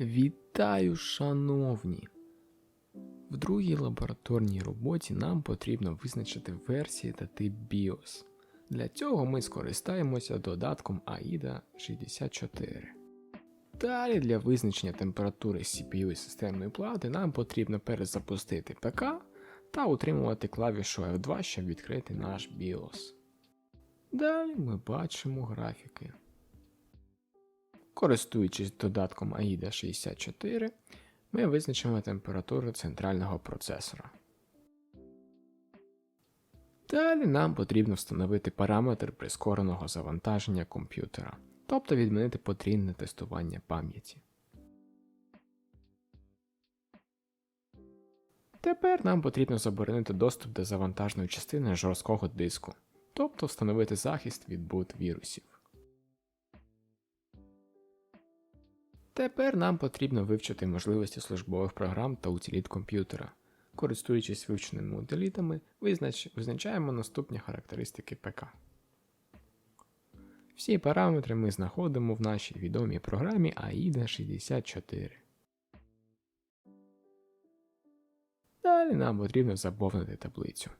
Вітаю, шановні! В другій лабораторній роботі нам потрібно визначити версії та тип BIOS. Для цього ми скористаємося додатком AIDA 64. Далі для визначення температури CPU і системної плати нам потрібно перезапустити ПК та утримувати клавішу F2, щоб відкрити наш BIOS. Далі ми бачимо графіки. Користуючись додатком AIDA 64, ми визначимо температуру центрального процесора. Далі нам потрібно встановити параметр прискореного завантаження комп'ютера, тобто відмінити потрібне тестування пам'яті. Тепер нам потрібно заборонити доступ до завантажної частини жорсткого диску, тобто встановити захист від boot вірусів. Тепер нам потрібно вивчити можливості службових програм та утиліт комп'ютера. Користуючись вивченими утилітами, визнач... визначаємо наступні характеристики ПК. Всі параметри ми знаходимо в нашій відомій програмі AIDA 64. Далі нам потрібно заповнити таблицю.